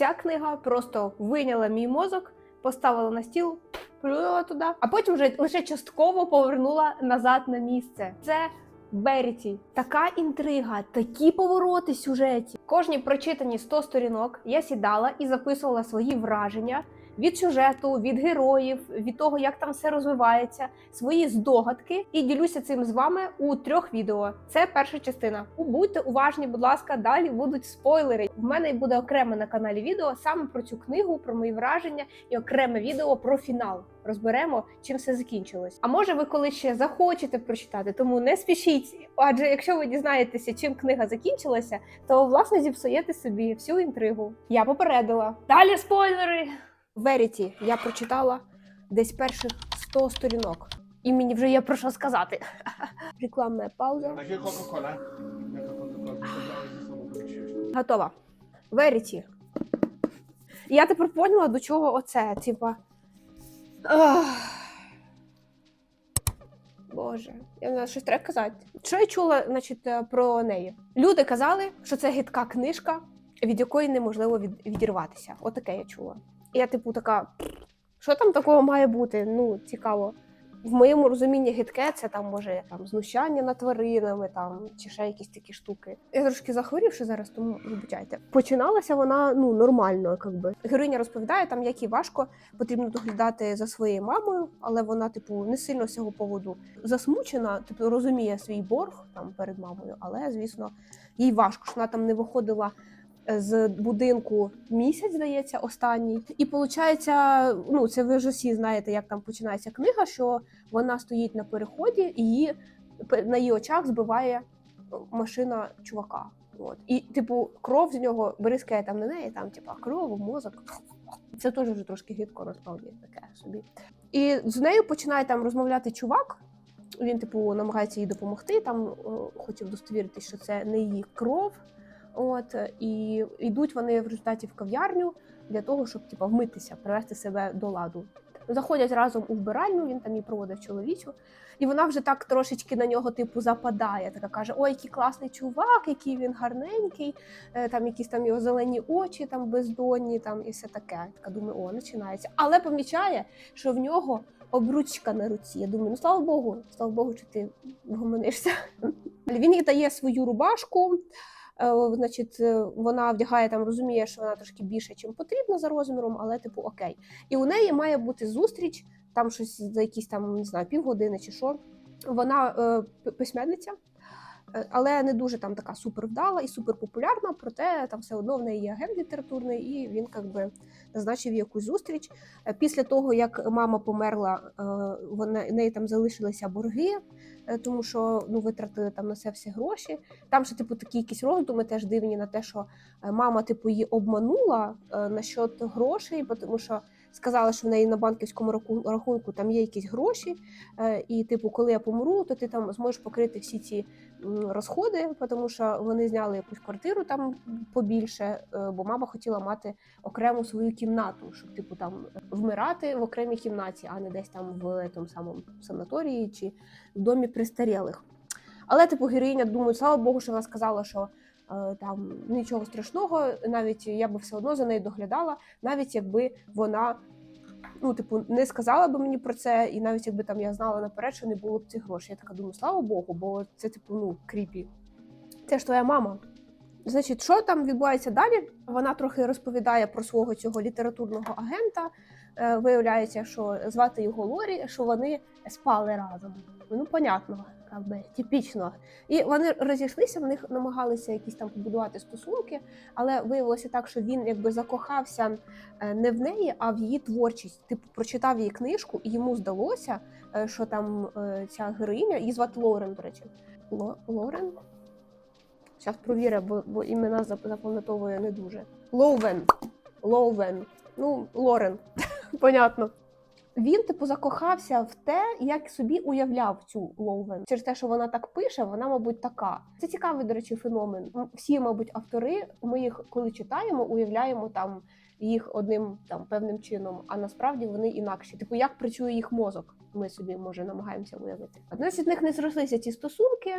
Ця книга просто вийняла мій мозок, поставила на стіл, плюнула туди, а потім вже лише частково повернула назад на місце. Це Беріті. Така інтрига, такі повороти сюжеті. Кожні прочитані 100 сторінок я сідала і записувала свої враження від сюжету, від героїв, від того, як там все розвивається, свої здогадки і ділюся цим з вами у трьох відео. Це перша частина. Будьте уважні, будь ласка, далі будуть спойлери. В мене буде окреме на каналі відео саме про цю книгу, про мої враження і окреме відео про фінал. Розберемо, чим все закінчилось. А може, ви коли ще захочете прочитати, тому не спішіть. Адже якщо ви дізнаєтеся, чим книга закінчилася, то власне зіпсуєте собі всю інтригу. Я попередила. Далі спойлери. Веріті я прочитала десь перших 100 сторінок. І мені вже є про що сказати. Рекламна пауза. Готова. Веріті. Я тепер поняла, до чого оце. Типа. Боже, я не знаю, щось треба казати. Що я чула, значить, е, про неї? Люди казали, що це гидка книжка, від якої неможливо від, відірватися. Отаке я чула. Я, типу, така. Що там такого має бути? Ну, цікаво. В моєму розумінні гидке це там може там знущання над тваринами, там чи ще якісь такі штуки. Я трошки захворівши зараз, тому вибачайте. Починалася вона ну нормально, якби героїня розповідає там, як їй важко потрібно доглядати за своєю мамою, але вона, типу, не сильно з цього поводу засмучена, типу розуміє свій борг там перед мамою, але звісно, їй важко, що вона там не виходила з будинку місяць, здається, останній. І виходить, ну це ви вже всі знаєте, як там починається книга, що вона стоїть на переході, і її на її очах збиває е, машина чувака. От. І, типу, кров з нього бризкає там на неї, там, типу, кров, мозок. Це теж вже трошки гидко, насправді таке собі. І з нею починає там розмовляти чувак. Він, типу, намагається їй допомогти. Там е, хотів достовіритись, що це не її кров. От і йдуть вони в результаті в кав'ярню для того, щоб типу, вмитися, привести себе до ладу. Заходять разом у вбиральню, він там їй проводив чоловічу, і вона вже так трошечки на нього, типу, западає. Така каже: Ой, який класний чувак, який він гарненький, е, там якісь там його зелені очі, там бездонні, там і все таке. Така думаю, о, починається. Але помічає, що в нього обручка на руці. Я думаю, ну слава Богу, слава Богу, що ти вгомонишся. Він їй дає свою рубашку. Е, Значить, е, вона вдягає там, розуміє, що вона трошки більше, чим потрібно за розміром, але типу окей. І у неї має бути зустріч, там щось за якісь там не знаю, півгодини чи що. Вона е, письменниця, але не дуже там така супер вдала і супер популярна, проте там все одно в неї є агент літературний, і він якби назначив якусь зустріч. Е, Після того, як мама померла, е, вона в неї там залишилися борги, е, тому що ну витратили там на це всі гроші. Там ще типу такі якісь роздуми теж дивні на те, що е, мама типу її обманула е, насчет грошей, тому що сказала, що в неї на банківському рахунку там є якісь гроші, е, і типу, коли я помру, то ти там зможеш покрити всі ці розходи, тому що вони зняли якусь квартиру там побільше, е, бо мама хотіла мати окрему свою кімнату, щоб типу там вмирати в окремій кімнаті, а не десь там в тому самому санаторії чи в домі престарілих. Але типу героїня думаю, слава Богу, що вона сказала, що там нічого страшного, навіть я би все одно за нею доглядала, навіть якби вона. Ну, типу, не сказала би мені про це, і навіть якби там я знала наперед, що не було б цих грошей. Я така думаю, слава Богу, бо це, типу, ну, кріпі. Це ж твоя мама. Значить, що там відбувається далі? Вона трохи розповідає про свого цього літературного агента. Е, виявляється, що звати його Лорі, що вони спали разом. Ну, понятно, як би, типічно. І вони розійшлися, в них намагалися якісь там побудувати стосунки, але виявилося так, що він якби закохався е, не в неї, а в її творчість. Типу, прочитав її книжку, і йому здалося, е, що там е, ця героїня, її звати Лорен, до речі. Ло- Лорен? Зараз провірю, бо, бо імена запам'ятовує не дуже. Лоувен. Лоувен. Ну, Лорен. Понятно. Він, типу, закохався в те, як собі уявляв цю Лоувен. Через те, що вона так пише, вона, мабуть, така. Це цікавий, до речі, феномен. Всі, мабуть, автори, ми їх, коли читаємо, уявляємо там їх одним там певним чином, а насправді вони інакші. Типу, як працює їх мозок, ми собі може намагаємося уявити. Одне з них не зрослися ці стосунки.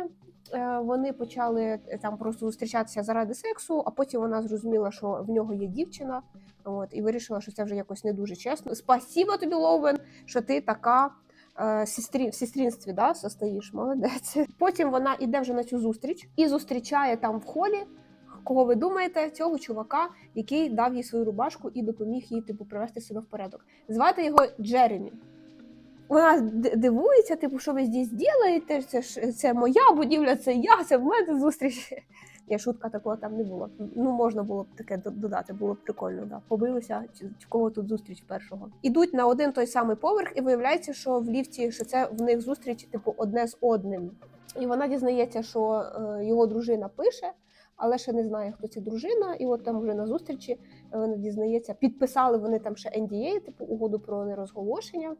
Е, Вони почали е, там просто зустрічатися заради сексу, а потім вона зрозуміла, що в нього є дівчина. От і вирішила, що це вже якось не дуже чесно. Спасіба тобі, Лоуен, що ти така е, сестрі, в сестринстві да, состоїш, молодець. Потім вона йде вже на цю зустріч і зустрічає там в холі. Кого ви думаєте, цього чувака, який дав їй свою рубашку і допоміг їй типу привести себе в порядок. Звати його Джеремі. Вона дивується, типу, що ви здесь робите? Це ж це моя будівля, це я, це в мене зустріч. Ні, шутка такого там не було. Ну, можна було б таке додати, було б прикольно. Да. Побилися, в кого тут зустріч першого. Ідуть на один той самий поверх, і виявляється, що в ліфті що це в них зустріч, типу, одне з одним. І вона дізнається, що е, його дружина пише, але ще не знає, хто ця дружина. І от там вже на зустрічі е, вона дізнається, підписали вони там ще NDA, типу угоду про нерозголошення.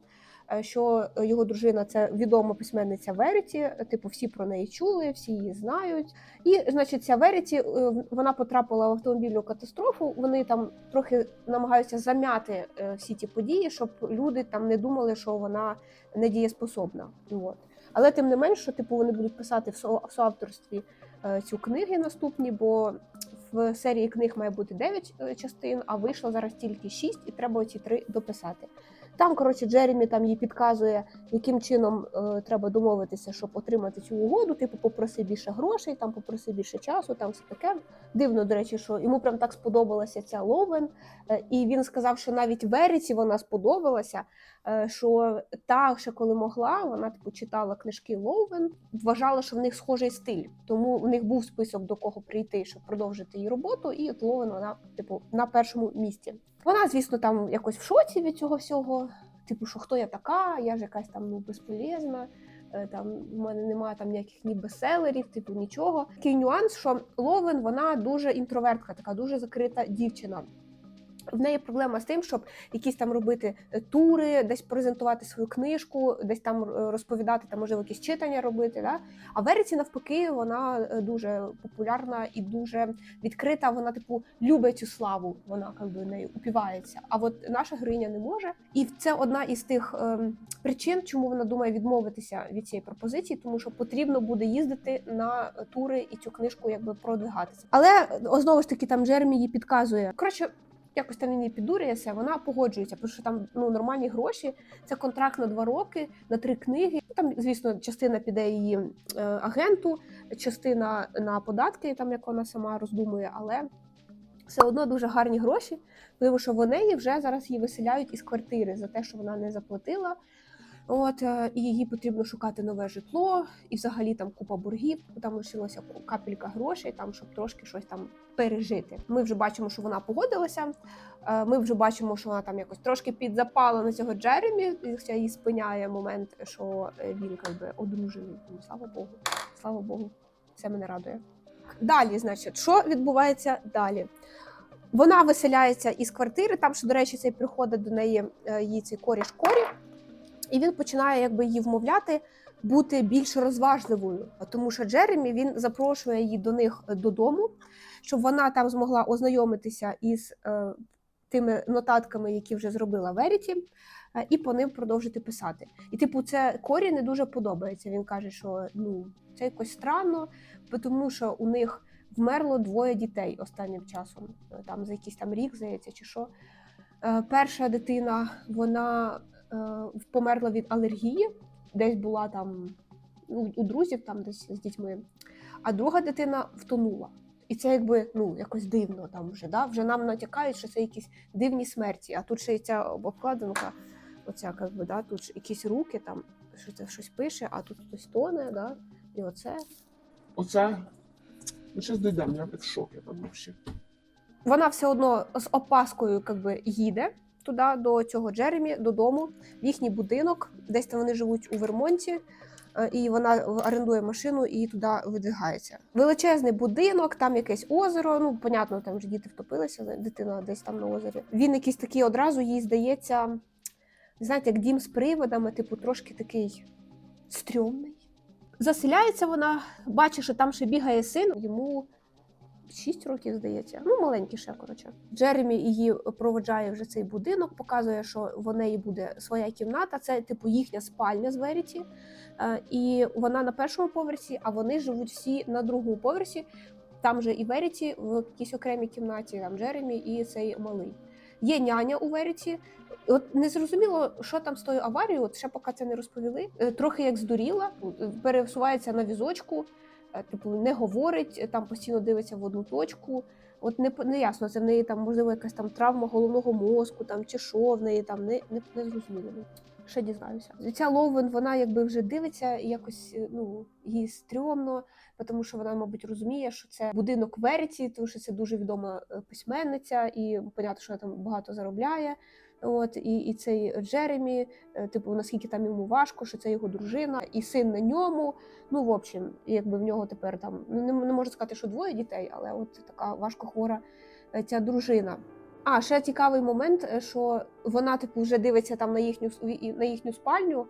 Е, Що його дружина це відома письменниця Веріті, типу всі про неї чули, всі її знають. І, значить, ця Веріті е, вона потрапила в автомобільну катастрофу. Вони там трохи намагаються зам'яти е, всі ті події, щоб люди там не думали, що вона недієспособна. От. Але тим не менш, що типу вони будуть писати в соавторстві е, цю книги наступні, бо в серії книг має бути 9 частин, а вийшло зараз тільки 6, і треба ці три дописати. Там, коротше, Джеремі там їй підказує, яким чином е, треба домовитися, щоб отримати цю угоду. Типу, попроси більше грошей, там попроси більше часу, там все таке. Дивно, до речі, що йому прям так сподобалася ця Ловен. Е, і він сказав, що навіть Веріці вона сподобалася. е, Що та, ще коли могла, вона типу читала книжки Ловен, вважала, що в них схожий стиль. Тому в них був список до кого прийти, щоб продовжити її роботу. І от Ловен вона, типу, на першому місці. Вона, звісно, там якось в шоці від цього всього. Типу, що хто я така, я ж якась там ну безполезна. е, Там в мене немає там ніяких ні бестселерів, типу нічого. Такий нюанс, що Ловен вона дуже інтровертка, така дуже закрита дівчина. В неї проблема з тим, щоб якісь там робити е, тури, десь презентувати свою книжку, десь там е, розповідати, там можливо якісь читання робити. Да? А Веріці навпаки, вона е, дуже популярна і дуже відкрита. Вона, типу, любить цю славу. Вона якби нею упівається. А от наша героїня не може. І це одна із тих ем, причин, чому вона думає відмовитися від цієї пропозиції, тому що потрібно буде їздити на тури і цю книжку якби продвигатися. Але знову ж таки там Джеремі їй підказує. Коротше, якось там мені підурюється, вона погоджується, тому що там ну нормальні гроші. Це контракт на два роки, на три книги. Там, звісно, частина піде її е, агенту, частина на податки, там як вона сама роздумує, але все одно дуже гарні гроші, тому що вони вже зараз її виселяють із квартири за те, що вона не заплатила. От е, і їй потрібно шукати нове житло, і взагалі там купа боргів. Там лишилося капелька грошей, там щоб трошки щось там пережити. Ми вже бачимо, що вона погодилася. Е, Ми вже бачимо, що вона там якось трошки підзапала на цього Джеремі. Це її спиняє момент, що е, він якби одружений. Ну, слава Богу, слава Богу, це мене радує. Далі, значить, що відбувається далі? Вона виселяється із квартири. Там, що, до речі, цей приходить до неї її цей коріш корі, і він починає якби її вмовляти бути більш розважливою, тому що Джеремі він запрошує її до них додому, щоб вона там змогла ознайомитися із е, тими нотатками, які вже зробила Веріті, е, і по ним продовжити писати. І, типу, це Корі не дуже подобається. Він каже, що ну це якось странно, тому що у них вмерло двоє дітей останнім часом, е, там за якийсь там рік, здається, чи що. Е, Перша дитина вона е, померла від алергії, десь була там у друзів, там десь з дітьми, а друга дитина втонула. І це якби ну якось дивно там вже. Да? Вже нам натякають, що це якісь дивні смерті. А тут ще й ця обкладинка, оця якби, да? тут якісь руки, там що це щось пише, а тут хтось тоне, да? і оце. Оце. Ну, зараз дійдемо, я в шокі там взагалі. Вона все одно з опаскою якби, їде туди, до цього Джеремі, додому, в їхній будинок, десь там вони живуть у Вермонті. е, І вона орендує машину і туди видвигається. Величезний будинок, там якесь озеро. Ну, понятно, там вже діти втопилися, дитина десь там на озері. Він якийсь такий одразу їй здається, знаєте, як дім з приводами, типу, трошки такий стрьомний. Заселяється вона, бачить, що там ще бігає син, йому 6 років, здається. Ну, маленький ще, коротше. Джеремі її проводжає вже цей будинок, показує, що в неї буде своя кімната. Це типу їхня спальня з Веріті. Е, І вона на першому поверсі, а вони живуть всі на другому поверсі. Там же і Веріті в якійсь окремій кімнаті, там Джеремі і цей малий. Є няня у Веріті. От не зрозуміло, що там з тою аварією, от ще поки це не розповіли. Е, Трохи як здуріла, пересувається на візочку, типу не говорить, е, там постійно дивиться в одну точку. От не, не ясно, це в неї там можливо якась там травма головного мозку, там чи що в неї там не, не, не зрозуміло. Ще дізнаюся. Ця Лоуен, вона якби вже дивиться якось е, ну їй стрьомно, тому що вона, мабуть, розуміє, що це будинок Веріті, тому що це дуже відома е, письменниця, і понятно, що вона там багато заробляє. От і, і цей Джеремі, е, типу, наскільки там йому важко, що це його дружина, і син на ньому. Ну, в общем, якби в нього тепер там ну не, не можу сказати, що двоє дітей, але от така важко хвора е, ця дружина. А ще цікавий момент, е, що вона типу вже дивиться там на їхню на їхню спальню,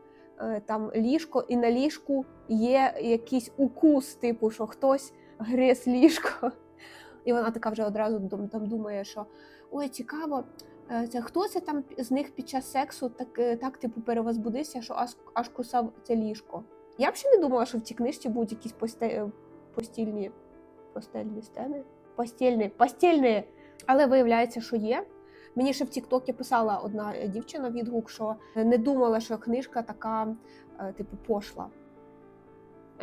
там ліжко, і на ліжку є якийсь укус, типу, що хтось гриз ліжко. І вона така вже одразу там думає, що ой, цікаво, це хто це там з них під час сексу так, е, так типу перевозбудився, що аж, аж кусав це ліжко. Я ще не думала, що в цій книжці будуть якісь посте... е, постільні постельні стени. Постільні, постільні. Але виявляється, що є. Мені ще в Тіктокі писала одна е, дівчина відгук, що не думала, що книжка така, е, типу, пошла.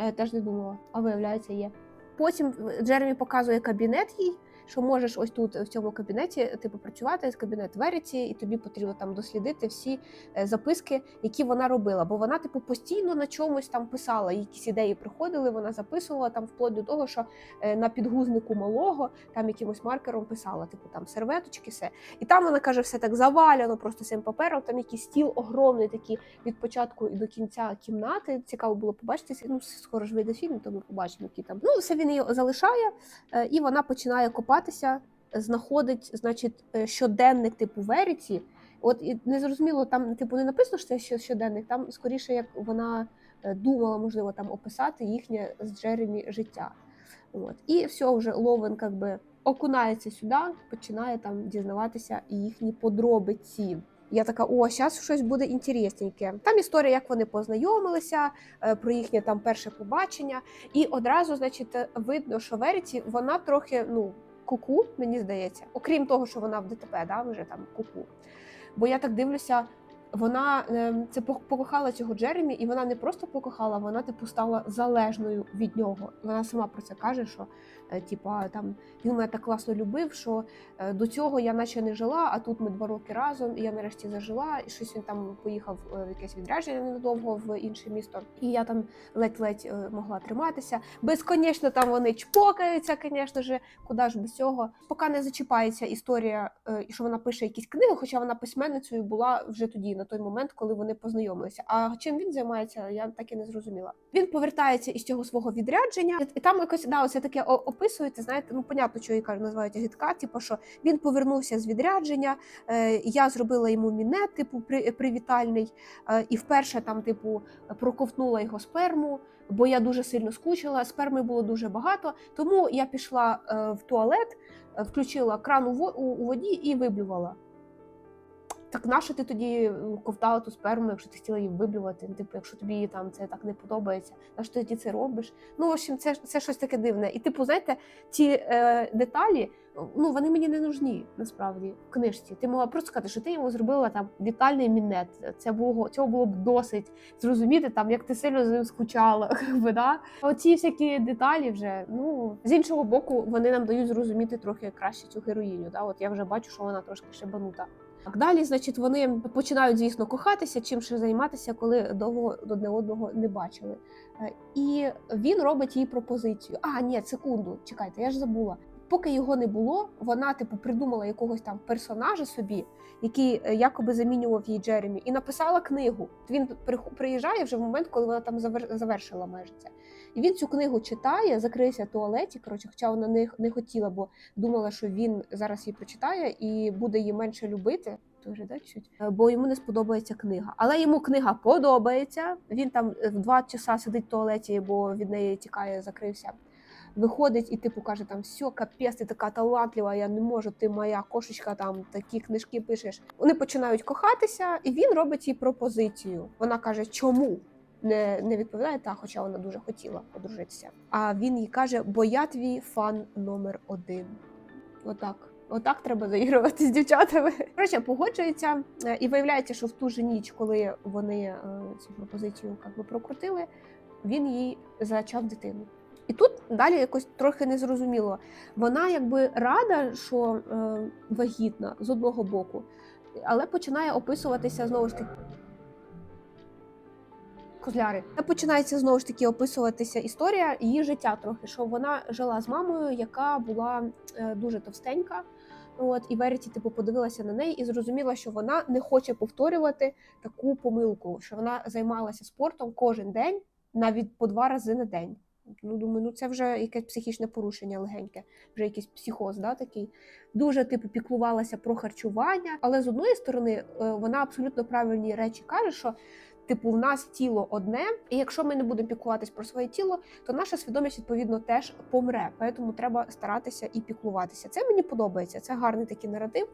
Я теж не думала, а виявляється, є. Потім Джеремі показує кабінет їй, що можеш ось тут в цьому кабінеті типу працювати з кабінет Веріті, і тобі потрібно там дослідити всі е, записки, які вона робила. Бо вона, типу, постійно на чомусь там писала, якісь ідеї приходили, вона записувала там вплоть до того, що е, на підгузнику малого там якимось маркером писала, типу там серветочки, все. І там вона каже, все так завалено, просто цим папером. Там якийсь стіл огромний, такий від початку і до кінця кімнати. Цікаво було побачити. Ну, скоро ж вийде фільм, то ми побачимо, які там. Ну, все він її залишає, е, і вона починає копатися, знаходить, значить, е, щоденник типу Веріті. От і не зрозуміло, там типу не написано, що це щоденник. Там скоріше, як вона е, думала, можливо, там описати їхнє з Джеремі життя. От. І все, вже Ловен как би окунається сюди, починає там дізнаватися їхні подробиці. Я така, о, зараз щось буде інтересненьке. Там історія, як вони познайомилися, е, про їхнє там перше побачення. І одразу, значить, видно, що Веріті вона трохи ну куку, мені здається, окрім того, що вона в ДТП, да, вже там куку. Бо я так дивлюся, вона е, це покохала цього Джеремі, і вона не просто покохала, вона типу стала залежною від нього. Вона сама про це каже, що типа там він мене так класно любив, що е, до цього я наче не жила, а тут ми два роки разом, і я нарешті зажила, і щось він там поїхав е, в якесь відрядження ненадовго в інше місто. І я там ледь-ледь е, могла триматися. Безконечно там вони чпокаються, звісно ж, куди ж без цього. Поки не зачіпається історія, е, що вона пише якісь книги, хоча вона письменницею була вже тоді, на той момент, коли вони познайомилися. А чим він займається, я так і не зрозуміла. Він повертається із цього свого відрядження, і там якось да, оце таке о- описується. Знаєте, ну понятно, що її кажу, називають гидка, Типу, що він повернувся з відрядження. Е, я зробила йому мінет, типу, при, привітальний, е, і вперше там, типу, проковтнула його сперму. Бо я дуже сильно скучила, сперми було дуже багато. Тому я пішла е, в туалет, включила кран у воді і виблювала. Так нащо ти тоді ковтала ту сперму, якщо ти хотіла її виблювати? Ну, Типу, якщо тобі там це так не подобається, на що ти тоді це робиш? Ну, в общем, це, це щось таке дивне. І, типу, знаєте, ці е, деталі, ну вони мені не нужні насправді в книжці. Ти могла просто сказати, що ти йому зробила там вітальний мінет. Це було цього було б досить зрозуміти, там як ти сильно за ним скучала. да? Оці всякі деталі вже ну з іншого боку, вони нам дають зрозуміти трохи краще цю героїню. Да? От я вже бачу, що вона трошки шибанута. Так далі, значить, вони починають, звісно, кохатися, чим ще займатися, коли довго одне одного не бачили. Е, І він робить їй пропозицію. А, ні, секунду, чекайте, я ж забула. Поки його не було, вона типу придумала якогось там персонажа собі, який е, якоби замінював їй Джеремі, і написала книгу. Він приїжджає вже в момент, коли вона там завер- завершила майже. І він цю книгу читає, закрився в туалеті. Коротше, хоча вона не, не хотіла, бо думала, що він зараз її прочитає і буде її менше любити. Тоже, да, чуть, Е, бо йому не сподобається книга. Але йому книга подобається. Він там е, в два часа сидить в туалеті, бо від неї тікає, закрився. виходить і типу каже: там все, капець, ти така талантлива, я не можу, ти моя кошечка, там такі книжки пишеш. Вони починають кохатися, і він робить їй пропозицію. Вона каже, чому? Не, не відповідає та, хоча вона дуже хотіла одружитися. А він їй каже: бо я твій фан номер один. Отак. Отак треба заігрувати з дівчатами. Коротше, погоджується, е, і виявляється, що в ту ж ніч, коли вони е, цю пропозицію як би, прокрутили, він їй зачав дитину. І тут далі якось трохи незрозуміло. Вона якби рада, що е, вагітна з одного боку, але починає описуватися знову ж таки. Козляри. Починається знову ж таки описуватися історія її життя трохи, що вона жила з мамою, яка була е, дуже товстенька. От і Веріті, типу, подивилася на неї і зрозуміла, що вона не хоче повторювати таку помилку, що вона займалася спортом кожен день, навіть по два рази на день. Ну, думаю, ну це вже якесь психічне порушення легеньке, вже якийсь психоз, да, такий. Дуже типу піклувалася про харчування. Але з одної сторони, е, вона абсолютно правильні речі каже, що типу, в нас тіло одне, і якщо ми не будемо піклуватись про своє тіло, то наша свідомість відповідно теж помре. Тому треба старатися і піклуватися. Це мені подобається. Це гарний такий наратив.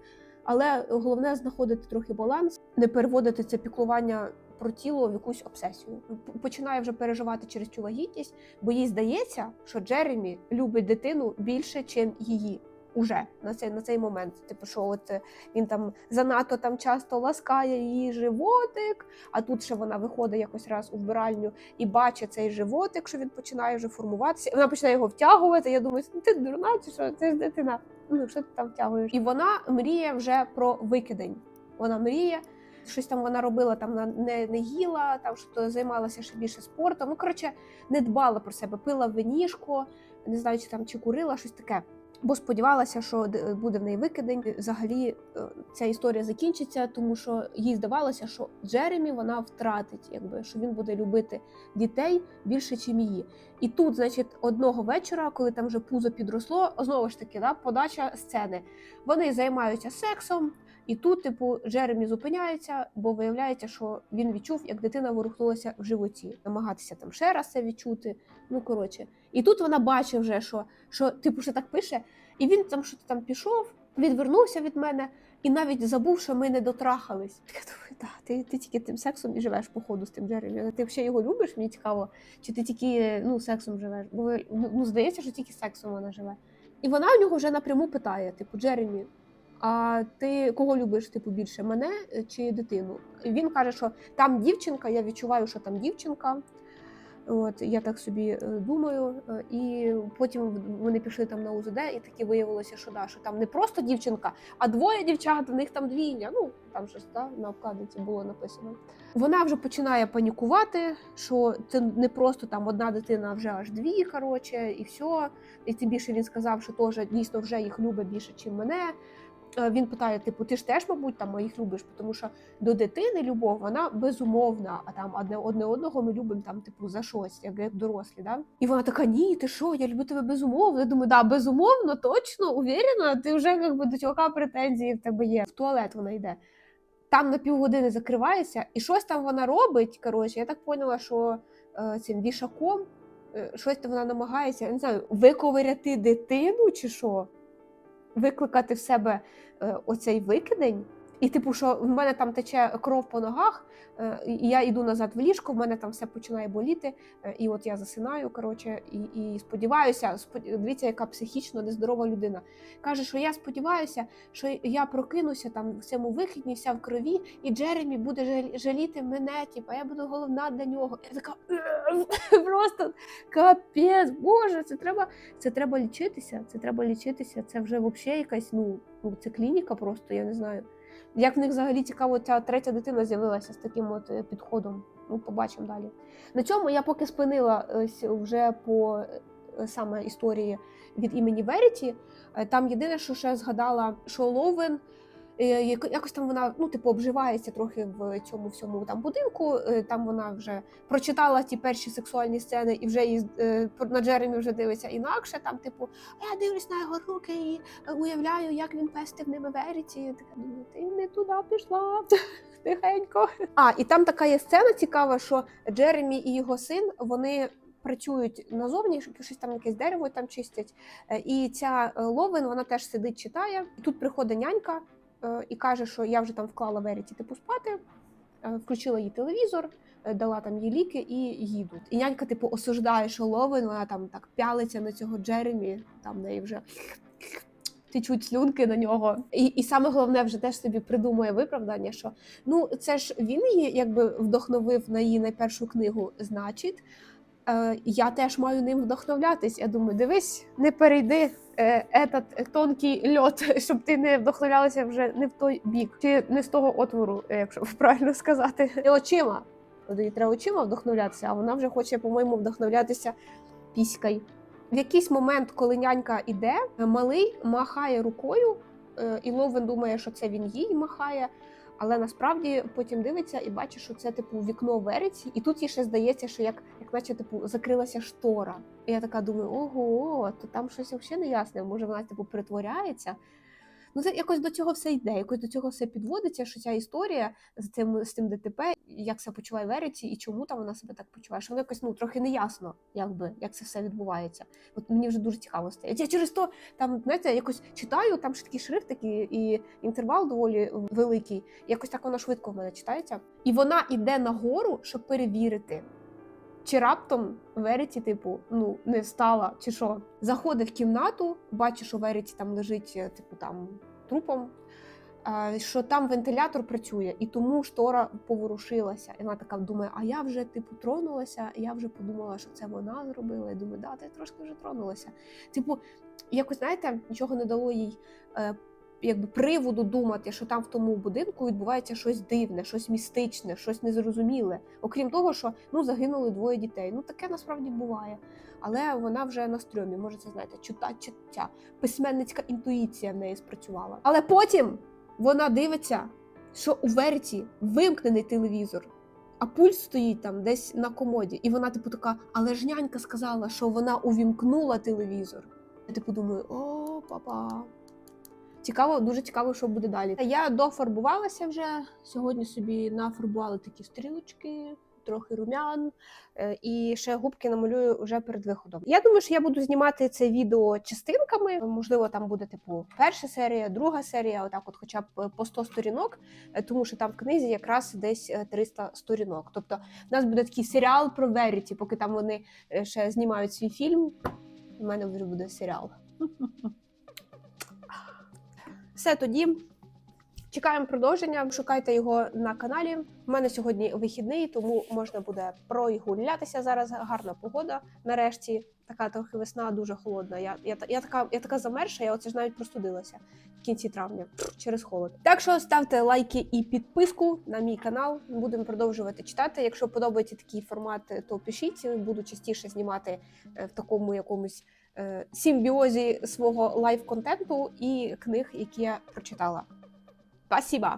Але головне знаходити трохи баланс, не переводити це піклування про тіло в якусь обсесію. Починає вже переживати через цю вагітність, бо їй здається, що Джеремі любить дитину більше, ніж її. Уже на цей на цей момент. Типу, що от е, він там занадто там часто ласкає її животик, а тут ще вона виходить якось раз у вбиральню і бачить цей животик, що він починає вже формуватися. Вона починає його втягувати. Я думаю, «Ну, ти дурна, чи що це ж дитина. Ну що ти там втягуєш? І вона мріє вже про викидень. Вона мріє. Щось там вона робила, там не, не їла, там що займалася ще більше спортом. Ну коротше, не дбала про себе, пила винішко, не знаю, чи там чи курила, щось таке. Бо сподівалася, що буде в неї викидень. Взагалі е, ця історія закінчиться, тому що їй здавалося, що Джеремі вона втратить, якби що він буде любити дітей більше, ніж її. І тут, значить, одного вечора, коли там вже пузо підросло, знову ж таки, да, подача сцени. Вони займаються сексом, і тут, типу, Джеремі зупиняється, бо виявляється, що він відчув, як дитина ворухнулася в животі, намагатися там ще раз це відчути. Ну коротше, і тут вона бачить вже, що, що типу, що так пише, і він там що там пішов, відвернувся від мене і навіть забув, що ми не дотрахались. Я думаю, да, ти, ти тільки тим сексом і живеш по ходу з тим Джеремі. Ти взагалі його любиш? Мені цікаво, чи ти тільки ну, сексом живеш? Бо ну, ну, здається, що тільки сексом вона живе. І вона у нього вже напряму питає: типу, Джеремі, а ти кого любиш, типу, більше мене е, чи дитину? Він каже, що там дівчинка, я відчуваю, що там дівчинка. От я так собі е, думаю, Е, і потім вони пішли там на УЗД, і таки виявилося, що да, що там не просто дівчинка, а двоє дівчат, в них там двійня. Ну там щось да, на обкладинці було написано. Вона вже починає панікувати, що це не просто там одна дитина, а вже аж дві. Коротше, і все. І тим більше він сказав, що теж дійсно вже їх любить більше, ніж мене. Е, Він питає: типу, ти ж теж, мабуть, там їх любиш, тому що до дитини любов вона безумовна, а там одне одне одного ми любимо там, типу, за щось, як, як дорослі. Да? І вона така: ні, ти що, я люблю тебе безумовно. Я думаю, да, безумовно, точно, уверена, ти вже якби до чувака претензії в тебе є. В туалет вона йде. Там на півгодини закривається, і щось там вона робить. Коротше, я так поняла, що е, цим вішаком е, щось там вона намагається, я не знаю, виковиряти дитину чи що, викликати в себе оцей викидень. І, типу, що в мене там тече кров по ногах, е, і я йду назад в ліжко, в мене там все починає боліти, е, і от я засинаю. Коротше, і, і сподіваюся, дивіться, яка психічно нездорова людина. Каже, що я сподіваюся, що я прокинуся там в цьому вихідні, вся в крові, і Джеремі буде жаліти мене, типу, я буду головна для нього. Я така просто капець, боже, це треба, це треба лічитися. Це треба лічитися. Це вже взагалі якась, ну, ну це клініка просто, я не знаю. Як в них взагалі цікаво, ця третя дитина з'явилася з таким от е, підходом. Ну, побачимо далі. На цьому я поки спинила вже по е, саме історії від імені Веріті. Е, Там єдине, що ще згадала, що Ловен якось там вона ну, типу, обживається трохи в цьому всьому там будинку. Е, Там вона вже прочитала ті перші сексуальні сцени і вже її, е, на Джеремі вже дивиться інакше. Там, типу, я дивлюсь на його руки і е, уявляю, як він пестив ними Веріті. Я така думаю, ти не туди пішла. Тихенько. А, і там така є сцена цікава, що Джеремі і його син вони працюють назовні, щось там якесь дерево там чистять. Е, І ця е, Ловен, вона теж сидить, читає. Тут приходить нянька е, і каже, що я вже там вклала Веріті типу спати, е, включила їй телевізор, е, дала там їй ліки і їду. І нянька, типу, осуждає, що Ловен, вона там так пялиться на цього Джеремі, там неї вже. Течуть слюнки на нього, і, і саме головне вже теж собі придумує виправдання, що ну це ж він її якби вдохновив на її найпершу книгу. Значить, е, я теж маю ним вдохновлятись. Я думаю, дивись, не перейди е, этот тонкий льот, щоб ти не вдохновлялася вже не в той бік, чи не з того отвору, е, якщо правильно сказати. І очима. Їй треба очима вдохновлятися, а вона вже хоче, по-моєму, вдохновлятися піською. В якийсь момент, коли нянька іде, малий махає рукою, е, і Ловен думає, що це він їй махає. Але насправді потім дивиться і бачить, що це типу вікно Вереці, і тут їй ще здається, що як, як наче типу закрилася штора. І я така думаю: ого, то там щось взагалі не ясне. Може, вона типу перетворяється. Ну, це якось до цього все йде, якось до цього все підводиться, що ця історія з цим з тим ДТП, як себе почуває Вереці і чому там вона себе так почуває, що воно якось ну трохи неясно, якби як це все відбувається. От мені вже дуже цікаво стає. Я через то там, знаєте, якось читаю, там ще такий шрифт і інтервал доволі великий. Якось так воно швидко в мене читається. І вона йде нагору, щоб перевірити. Чи раптом Веріті, типу, ну не встала, чи що. Заходить в кімнату, бачить, що Веріті там лежить, е, типу, там трупом, е, що там вентилятор працює, і тому штора поворушилася. І вона така думає: а я вже типу тронулася, я вже подумала, що це вона зробила. І думаю, да, ти трошки вже тронулася. Типу, якось знаєте, нічого не дало їй. Якби приводу думати, що там в тому будинку відбувається щось дивне, щось містичне, щось незрозуміле. Окрім того, що ну загинули двоє дітей. Ну таке насправді буває. Але вона вже на стрьомі, може, це знаєте, чута, чуття, письменницька інтуїція в неї спрацювала. Але потім вона дивиться, що у Верті вимкнений телевізор, а пульс стоїть там десь на комоді. І вона, типу, така, але ж нянька сказала, що вона увімкнула телевізор. Я типу думаю, о, папа. Цікаво, дуже цікаво, що буде далі. Я дофарбувалася вже. Сьогодні собі нафарбували такі стрілочки, трохи румян, е, і ще губки намалюю вже перед виходом. Я думаю, що я буду знімати це відео частинками. Можливо, там буде типу перша серія, друга серія, отак, от, хоча б по 100 сторінок, е, тому що там в книзі якраз десь е, 300 сторінок. Тобто, в нас буде такий серіал про Веріті, поки там вони е, ще знімають свій фільм. У мене вже буде серіал. Все тоді. Чекаємо продовження. Шукайте його на каналі. У мене сьогодні вихідний, тому можна буде прогулятися зараз. Гарна погода. Нарешті така трохи весна, дуже холодна. Я, я, я така, я така замерша. Я оце ж навіть простудилася в кінці травня через холод. Так що ставте лайки і підписку на мій канал. Будемо продовжувати читати. Якщо подобається такий формат, то пишіть. Буду частіше знімати е, в такому якомусь симбіозі свого лайв-контенту і книг, які я прочитала. Спасибо!